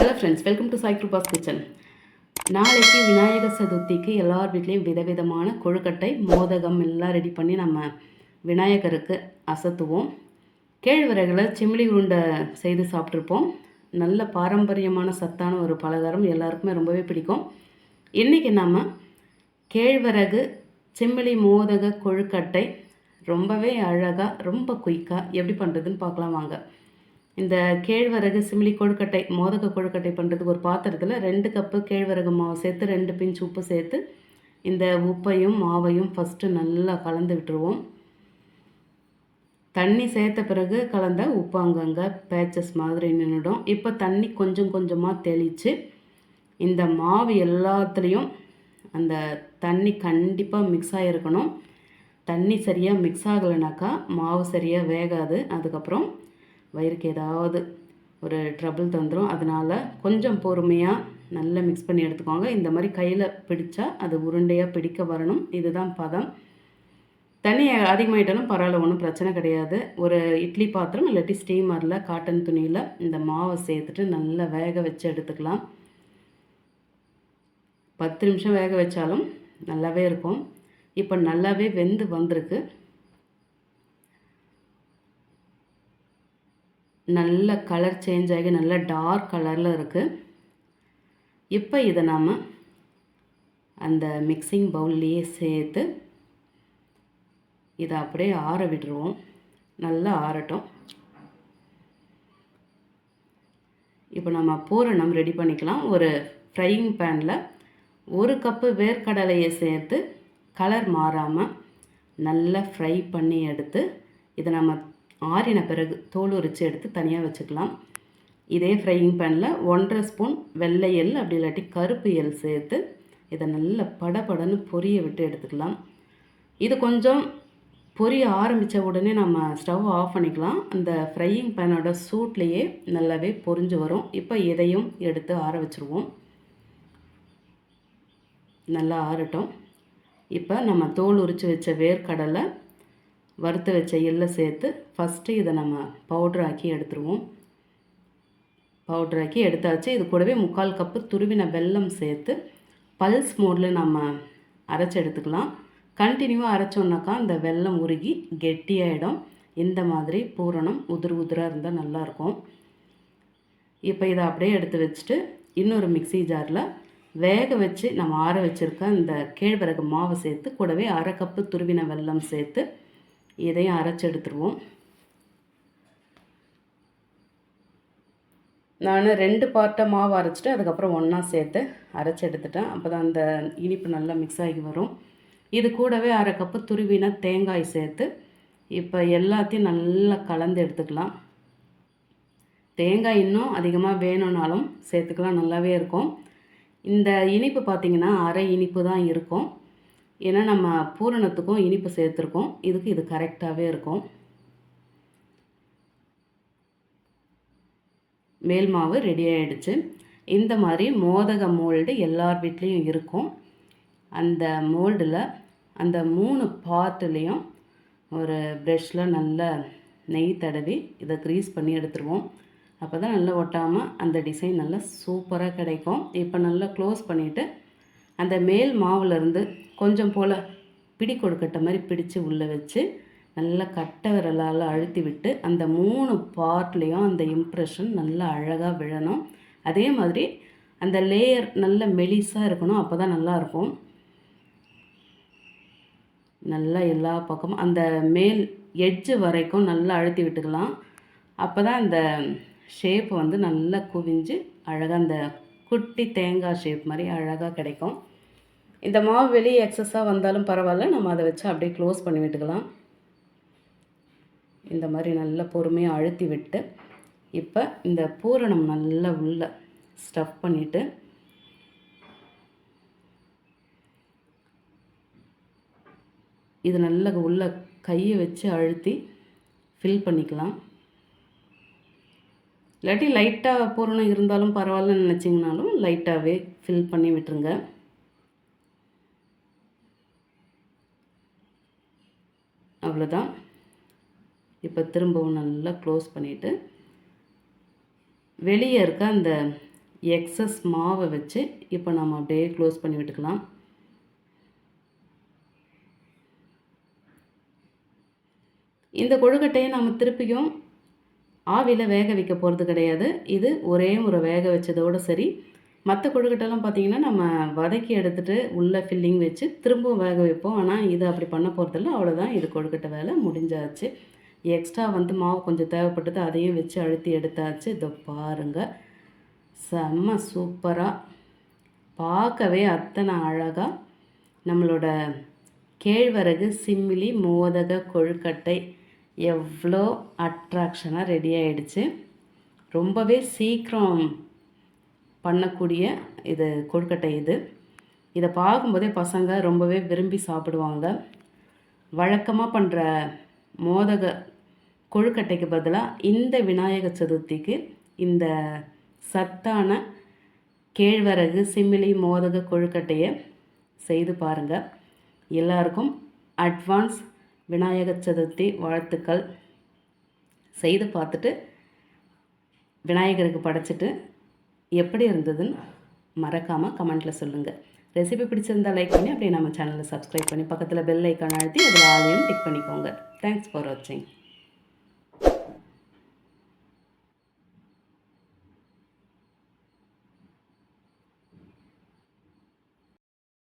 Hello friends welcome to Sai Kripa's kitchen நாளைக்கு விநாயகர் சதுர்த்திக்கு எல்லார் வீட்லேயும் விதவிதமான கொழுக்கட்டை மோதகம் எல்லாம் ரெடி பண்ணி நம்ம விநாயகருக்கு அசத்துவோம். கேழ்வரகில் சிமிலி உருண்டை செய்து சாப்பிட்ருப்போம் நல்ல பாரம்பரியமான சத்தான ஒரு பலகாரம் எல்லாருக்குமே ரொம்பவே பிடிக்கும். இன்றைக்கி நம்ம கேழ்வரகு செம்மலி மோதக கொழுக்கட்டை ரொம்பவே அழகாக ரொம்ப குயிக்காக எப்படி பண்ணுறதுன்னு பார்க்கலாம் வாங்க. இந்த கேழ்வரகு சிமிலி கொழுக்கட்டை மோதக கொழுக்கட்டை பண்ணுறதுக்கு ஒரு பாத்திரத்தில் ரெண்டு கப்பு கேழ்வரகு மாவு சேர்த்து ரெண்டு பிஞ்ச் உப்பு சேர்த்து இந்த உப்பையும் மாவையும் ஃபஸ்ட்டு நல்லா கலந்து விட்டுருவோம். தண்ணி சேர்த்த பிறகு கலந்த உப்பு அங்கங்கே பேச்சஸ் மாதிரி நின்றுடும் இப்போ தண்ணி கொஞ்சம் கொஞ்சமாக தெளித்து இந்த மாவு எல்லாத்துலேயும் அந்த தண்ணி கண்டிப்பாக மிக்ஸ் ஆகிருக்கணும் தண்ணி சரியாக மிக்ஸ் ஆகலைனாக்கா மாவு சரியாக வேகாது. அதுக்கப்புறம் வயிறுக்கு ஏதாவது ஒரு ட்ரபிள் தந்துடும் அதனால் கொஞ்சம் பொறுமையாக நல்லா மிக்ஸ் பண்ணி எடுத்துக்கோங்க. இந்த மாதிரி கையில் பிடிச்சா அது உருண்டையாக பிடிக்க வரணும். இதுதான் பதம். தண்ணி அதிகமாகிட்டாலும் பரவாயில்ல ஒன்றும் பிரச்சனை கிடையாது. ஒரு இட்லி பாத்திரம் இல்லாட்டி ஸ்டீமரில் காட்டன் துணியில் இந்த மாவை சேர்த்துட்டு நல்லா வேக வச்சு எடுத்துக்கலாம். பத்து நிமிஷம் வேக வச்சாலும் நல்லாவே இருக்கும். இப்போ நல்லாவே வெந்து வந்திருக்கு. நல்ல கலர் சேஞ்ச் ஆகி நல்ல டார்க் கலரில் இருக்குது இப்போ இதை நாம் அந்த மிக்சிங் பவுல்லையே சேர்த்து இதை அப்படியே ஆற விட்டுருவோம். நல்லா ஆறட்டும். இப்போ நம்ம பூரணம் ரெடி பண்ணிக்கலாம். ஒரு ஃப்ரையிங் பேனில் ஒரு கப்பு வேர்க்கடலையை சேர்த்து கலர் மாறாமல் நல்லா ஃப்ரை பண்ணி எடுத்து இதை நம்ம ஆறின பிறகு தோல் உரித்து எடுத்து தனியாக வச்சுக்கலாம். இதே ஃப்ரையிங் பேனில் ஒன்றரை ஸ்பூன் வெள்ளை எள் அப்படி இல்லாட்டி கருப்பு எள் சேர்த்து இதை நல்லா படபடன்னு பொரிய விட்டு எடுத்துக்கலாம். இது கொஞ்சம் பொரிய ஆரம்பித்த உடனே நம்ம ஸ்டவ் ஆஃப் பண்ணிக்கலாம். அந்த ஃப்ரையிங் பேனோட சூட்லேயே நல்லாவே பொரிஞ்சு வரும். இப்போ இதையும் எடுத்து ஆற வச்சுருவோம். நல்லா ஆறட்டும். இப்போ நம்ம தோல் உரித்து வச்ச வேர்க்கடலை வறுத்து வச்ச எள்ளை சேர்த்து ஃபஸ்ட்டு இதை நம்ம பவுட்ரு ஆக்கி எடுத்துருவோம். பவுட்ரு ஆக்கி எடுத்தாச்சு. இது கூடவே முக்கால் கப்பு துருவின வெல்லம் சேர்த்து பல்ஸ் மோடில் நம்ம அரைச்சி எடுத்துக்கலாம். கண்டினியூவாக அரைச்சோன்னாக்கா அந்த வெல்லம் உருகி கெட்டியாயிடும். இந்த மாதிரி பூரணம் உதிர் உதிராக இருந்தால் நல்லாயிருக்கும். இப்போ இதை அப்படியே எடுத்து வச்சுட்டு இன்னொரு மிக்சி ஜாரில் வேக வச்சு நம்ம ஆற வச்சுருக்க இந்த கேழ்வரகு மாவை சேர்த்து கூடவே அரை கப்பு துருவின வெல்லம் சேர்த்து இதையும் அரைச்சி எடுத்துருவோம். நான் ரெண்டு பார்ட்டாக மாவு அரைச்சிட்டு அதுக்கப்புறம் ஒன்றா சேர்த்து அரைச்சி எடுத்துட்டேன். அப்போ தான் அந்த இனிப்பு நல்லா மிக்ஸ் ஆகி வரும். இது கூடவே அரை கப்பு துருவின தேங்காய் சேர்த்து இப்போ எல்லாத்தையும் நல்லா கலந்து எடுத்துக்கலாம். தேங்காய் இன்னும் அதிகமாக வேணும்னாலும் சேர்த்துக்கலாம் நல்லாவே இருக்கும். இந்த இனிப்பு பார்த்திங்கன்னா அரை இனிப்பு தான் இருக்கும். ஏன்னா நம்ம பூரணத்துக்கும் இனிப்பு சேர்த்துருக்கோம். இதுக்கு இது கரெக்டாகவே இருக்கும். மேல் மாவு ரெடி ஆகிடுச்சு இந்த மாதிரி மோதக மோல்டு எல்லார் வீட்லேயும் இருக்கும். அந்த மோல்டில் அந்த மூணு பார்ட்டுலேயும் ஒரு ப்ரெஷ்ஷில் நல்ல நெய் தடவி இதை க்ரீஸ் பண்ணி எடுத்துருவோம். அப்போ தான் நல்லா ஒட்டாமல் அந்த டிசைன் நல்லா சூப்பராக கிடைக்கும். இப்போ நல்லா க்ளோஸ் பண்ணிவிட்டு அந்த மேல் மாவுலேருந்து கொஞ்சம் போல் பிடி கொடுக்கட்ட மாதிரி பிடிச்சு உள்ளே வச்சு நல்லா கட்டை விரலால் அழுத்தி விட்டு அந்த மூணு பார்ட்லேயும் அந்த இம்ப்ரெஷன் நல்லா அழகாக விழணும். அதே மாதிரி அந்த லேயர் நல்ல மெலிஸாக இருக்கணும் அப்போ தான் நல்லாயிருக்கும் நல்லா எல்லா பக்கமும் அந்த மேல் எட்ஜு வரைக்கும் நல்லா அழுத்தி விட்டுக்கலாம். அப்போ தான் அந்த ஷேப் வந்து நல்லா குவிஞ்சு அழகாக அந்த குட்டி தேங்காய் ஷேப் மாதிரி அழகாக கிடைக்கும். இந்த மாவு வெளியே எக்ஸஸாக வந்தாலும் பரவாயில்ல. நம்ம அதை வச்சு அப்படியே க்ளோஸ் பண்ணி விட்டுக்கலாம். இந்த மாதிரி நல்லா பொறுமையாக அழுத்தி விட்டு இப்போ இந்த பூரணம் நல்லா உள்ள ஸ்டஃப் பண்ணிவிட்டு இது நல்லா உள்ள கையை வச்சு அழுத்தி ஃபில் பண்ணிக்கலாம். இல்லாட்டி லைட்டாக பூரணம் இருந்தாலும் பரவாயில்லன்னு நினச்சிங்கனாலும் லைட்டாகவே ஃபில் பண்ணி விட்டுருங்க. அவ்வளோதான் இப்போ திரும்பவும் நல்லா க்ளோஸ் பண்ணிவிட்டு வெளியே இருக்க அந்த எக்ஸஸ் மாவை வச்சு இப்போ நம்ம அப்படியே க்ளோஸ் பண்ணி விட்டுக்கலாம். இந்த கொழுக்கட்டையை நம்ம திருப்பியும் ஆவியில் வேக வைக்க போகிறது கிடையாது. இது ஒரே முறை வேக வச்சதோடு சரி. மற்ற கொழுக்கட்டைலாம் பார்த்திங்கன்னா நம்ம வதக்கி எடுத்துகிட்டு உள்ளே ஃபில்லிங் வச்சு திரும்பவும் வேக வைப்போம். ஆனால் இது அப்படி பண்ண போகிறதில்ல அவ்வளோதான் இது கொழுக்கட்டை வேலை முடிஞ்சாச்சு. எக்ஸ்ட்ரா வந்து மாவு கொஞ்சம் தேவைப்பட்டது அதையும் வச்சு அழுத்தி எடுத்தாச்சு. இதை பாருங்கள் செம்ம சூப்பராக பார்க்கவே அத்தனை அழகாக நம்மளோட கேழ்வரகு சிம்மிலி மோதக கொழுக்கட்டை எவ்வளோ அட்ராக்ஷனாக ரெடி ஆகிடுச்சு ரொம்பவே சீக்கிரம் பண்ணக்கூடிய இது கொழுக்கட்டை இது. இதை பார்க்கும்போதே பசங்க ரொம்பவே விரும்பி சாப்பிடுவாங்க. வழக்கமாக பண்ணுற மோதக கொழுக்கட்டைக்கு பதிலாக இந்த விநாயக சதுர்த்திக்கு இந்த சத்தான கேழ்வரகு சிமிலி மோதக கொழுக்கட்டையை செய்து பாருங்கள் எல்லாருக்கும் அட்வான்ஸ் விநாயக சதுர்த்தி வாழ்த்துக்கள். செய்து பார்த்துட்டு விநாயகருக்கு படைச்சிட்டு எப்படி இருந்ததுன்னு மறக்காமல் கமெண்ட்டில் சொல்லுங்கள் ரெசிபி பிடிச்சிருந்தால் லைக் பண்ணி அப்படியே நம்ம சேனலை சப்ஸ்கிரைப் பண்ணி பக்கத்தில் பெல் ஐக்கான் அழுத்தி அதில் ஆலையும் டிக் பண்ணிக்கோங்க. தேங்க்ஸ் ஃபார் வாட்சிங்